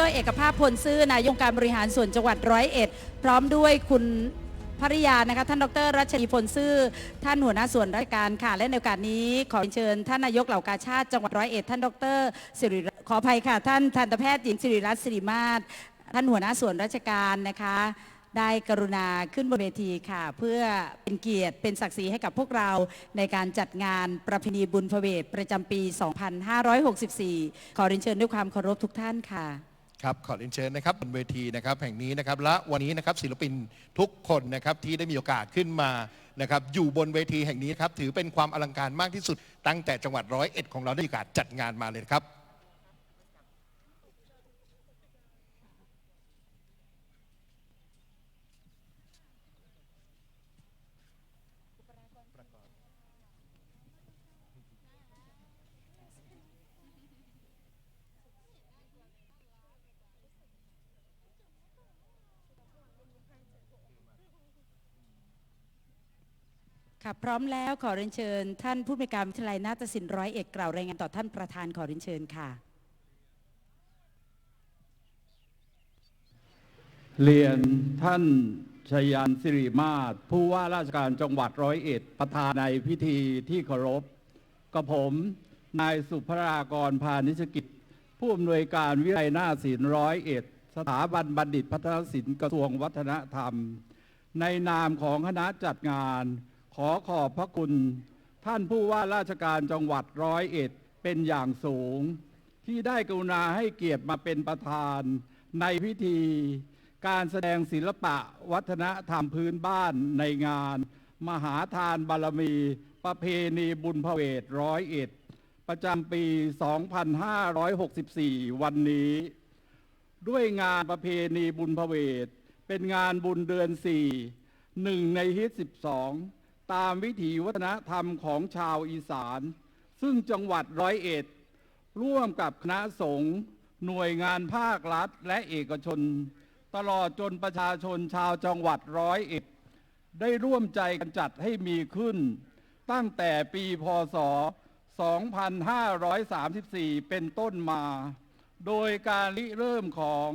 รเอกภาพพลซื่อนายกองการบริหารส่วนจังหวัดร้อยเอ็ดพร้อมด้วยคุณภริยานะคะท่านดรรัชนีพลซื่อ ท่านหัวหน้าส่วนราชการค่ะ และในโอกาสนี้ขอเชิญท่านนายกเหล่ากาชาติจังหวัดร้อยเอ็ดท่านดรสิริขออภัยค่ะ ท่านทันตแพทย์หญิงสิริรัตน์สิริมาศท่านหัวหน้าส่วนราชการนะคะ ได้กรุณาขึ้นบนเวทีค่ะ เพื่อเป็นเกียรติเป็นศักดิ์ศรีให้กับพวกเราในการจัดงานประเพณีบุญพเวทประจำปี 2564 ขอเรียนเชิญด้วยความเคารพทุกท่านค่ะ ครับขอเรียนเชิญนะครับบนเวทีนะครับแห่งนี้นะครับและวันนี้นะครับศิลปินทุกคนนะครับที่ได้มีโอกาสขึ้นมานะครับอยู่บนเวทีแห่งนี้ครับถือเป็นความอลังการมากที่สุดตั้งแต่จังหวัดร้อยเอ็ดของเราได้มีโอกาสจัดงานมาเลยครับ ค่ะพร้อมแล้วขอเรียนเชิญ ท่านผู้มีการวิทยาลัยนาฏศิลป์ร้อยเอกกล่าวรายงานต่อท่านประธานขอเรียนเชิญค่ะ เรียนท่านชยันสิริมาศผู้ว่าราชการจังหวัดร้อยเอ็ดประธานในพิธีที่เคารพกับผมนายสุภรากรพานิชกิจ ผู้อำนวยการวิทยาลัยน้าศิลป์ร้อยเอ็ดสถาบันบัณฑิตพัฒนศิลป์กระทรวงวัฒนธรรม ในนามของคณะจัดงาน ขอขอบพระคุณ ท่านผู้ว่าราชการจังหวัดร้อยเอ็ดเป็นอย่างสูง ที่ได้กรุณาให้เกียรติมาเป็นประธาน ในพิธี การแสดงศิลปะวัฒนธรรมพื้นบ้านในงาน มหาทานบารมี ประเพณีบุญพเวทร้อยเอ็ดประจำปี 2564 วันนี้ ด้วยงานประเพณีบุญพเวทเป็นงานบุญเดือนสี่หนึ่งในฮิต12 ตามวิถีวัฒนธรรมของชาวอีสาน ซึ่งจังหวัดร้อยเอ็ด ร่วมกับคณะสงฆ์หน่วยงานภาครัฐและเอกชน ตลอดจนประชาชนชาวจังหวัดร้อยเอ็ด ได้ร่วมใจกันจัดให้มีขึ้น ตั้งแต่ปีพศ 2534 เป็นต้นมา โดยการริเริ่มของ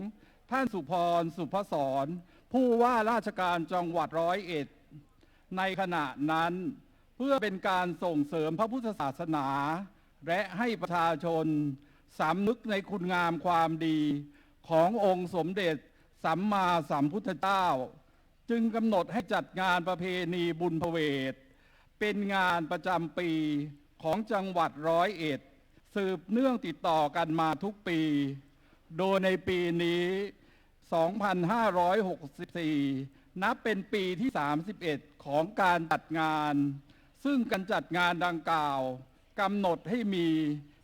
ท่านสุพรสุพศรผู้ว่าราชการจังหวัดร้อยเอ็ด ในขณะนั้น เพื่อเป็นการส่งเสริมพระพุทธศาสนา และให้ประชาชนสำนึกในคุณงามความดีขององค์สมเด็จสัมมาสัมพุทธเจ้า จึงกำหนดให้จัดงานประเพณีบุญพเวท เป็นงานประจำปีของจังหวัดร้อยเอ็ด สืบเนื่องติดต่อกันมาทุกปี โดยในปีนี้ 2564 นับเป็นปีที่ 31 ของการจัดงาน ซึ่งการจัดงานดังกล่าวกำหนดให้มี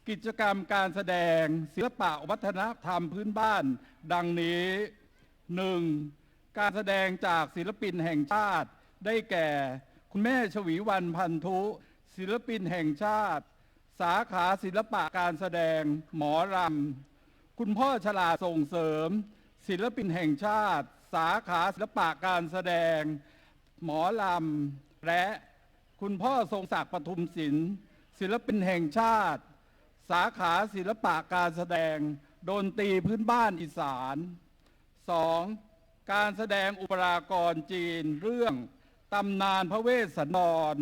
กิจกรรมการแสดงศิลปะวัฒนธรรมพื้นบ้าน ดังนี้ 1. การแสดงจากศิลปินแห่งชาติ ได้แก่ คุณแม่ชวีวันพันธุ ศิลปินแห่งชาติ สาขาศิลปะการแสดงหมอรำคุณพ่อฉลาดส่งเสริม ศิลปินแห่งชาติ สาขาศิลปะการแสดง หมอลำ และคุณพ่อทรงศักดิ์ปทุมศิลป์ศิลปินแห่งชาติ สาขาศิลปะการแสดงดนตรีพื้นบ้านอีสาน 2. การแสดงอุปรากรจีนเรื่องตำนานพระเวสสันดร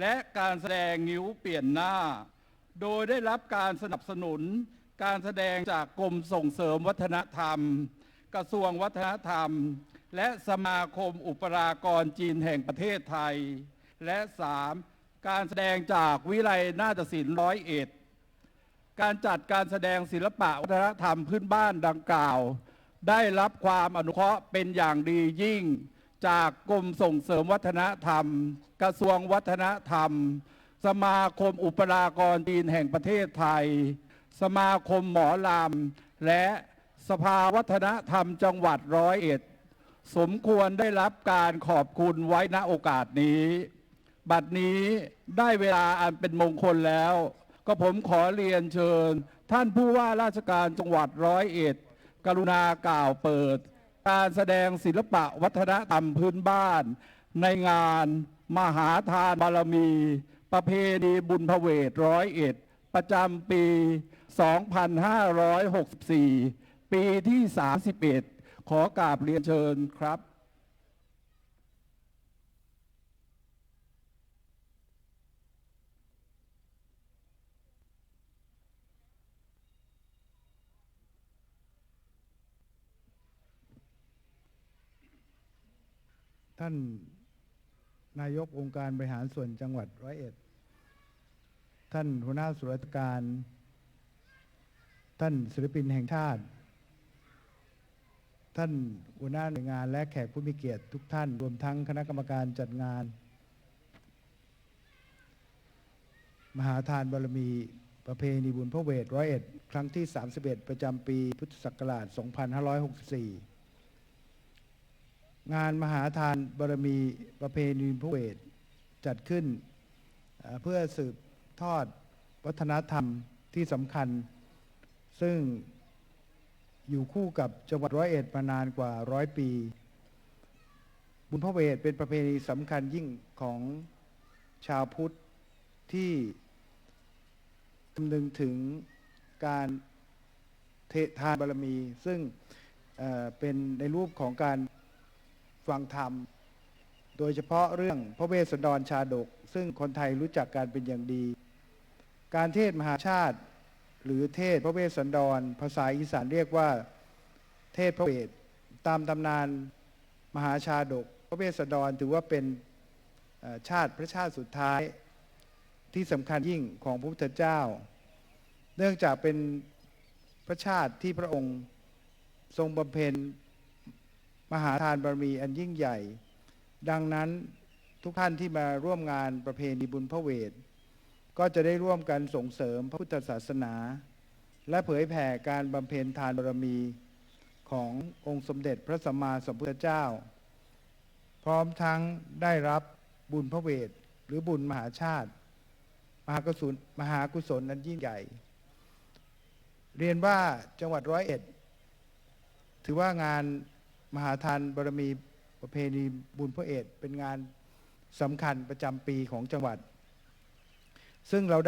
และการแสดงงิ้วเปลี่ยนหน้า โดยได้รับการสนับสนุนการแสดงจากกรมส่งเสริมวัฒนธรรม กระทรวงวัฒนธรรม และสมาคมอุปรากรจีนแห่งประเทศไทย และ 3. การแสดงจากวิไลนาฏศิลป์ร้อยเอ็ดการจัดการแสดงศิลปะวัฒนธรรมพื้นบ้านดังกล่าว ได้รับความอนุเคราะห์เป็นอย่างดียิ่ง จากกรมส่งเสริมวัฒนธรรม กระทรวงวัฒนธรรม สมาคมอุปรากรจีนแห่งประเทศไทย สมาคมหมอลำและสภาวัฒนธรรมจังหวัดร้อยเอ็ด สมควรได้รับการขอบคุณไว้ณโอกาสนี้ บัดนี้ได้เวลาอันเป็นมงคลแล้ว ก็ผมขอเรียนเชิญ ท่านผู้ว่าราชการจังหวัดร้อยเอ็ด กรุณากล่าวเปิด การแสดงศิลปะวัฒนธรรมพื้นบ้าน ในงานมหาทานบารมี ประเพณีบุญพเวทร้อยเอ็ด ประจำปี 2564 ปีปีที่ 31 ขอกราบเรียนเชิญครับ ท่านนายกองค์การบริหารส่วนจังหวัดร้อยเอ็ด ท่านหัวหน้าส่วนราชการ ท่านศิลปินแห่งชาติ ท่านหัวหน้าหน่วยงานและแขกผู้มีเกียรติทุกท่าน รวมทั้งคณะกรรมการจัดงาน มหาทานบารมีประเพณีบุญพระเวทร้อยเอ็ดครั้งที่ 31 ประจำปีพุทธศักราช 2564 งานมหาทานบารมีประเพณีพระเวทจัดขึ้นเอ่อเพื่อสืบทอดวัฒนธรรมที่สำคัญ ซึ่ง อยู่คู่กับจังหวัดร้อยเอ็ดมานานกว่าร้อยปี บุญพระเวทเป็นประเพณีสำคัญยิ่งของชาวพุทธที่คำนึงถึงการเททานบารมี ซึ่งเเป็นในรูปของการฟังธรรม โดยเฉพาะเรื่องพระเวสสันดรชาดก ซึ่งคนไทยรู้จักการเป็นอย่างดี การเทศมหาชาติ หรือเทศพระเวสสันดร ภาษาอีสานเรียกว่า เทศพระเวทตามตำนานมหาชาดก พระเวสสันดรถือว่าเป็นชาติพระชาติสุดท้ายที่สำคัญยิ่งของพระพุทธเจ้า เนื่องจากเป็นพระชาติที่พระองค์ทรงบำเพ็ญมหาทานบารมีอันยิ่งใหญ่ ดังนั้นทุกท่านที่มาร่วมงานประเพณีบุญพระเวท ก็จะได้ร่วมกันส่งเสริมพระพุทธศาสนา และเผยแผ่การบำเพ็ญทานบารมีขององค์สมเด็จพระสัมมาสัมพุทธเจ้า พร้อมทั้งได้รับบุญพระเวทหรือบุญมหาชาติ มหากุศลมหากุศลนั้นยิ่งใหญ่ เรียนว่าจังหวัดร้อยเอ็ด ถือว่างานมหาทานบารมีประเพณีบุญพระเอกเป็นงานสำคัญประจำปีของจังหวัด ซึ่งเรา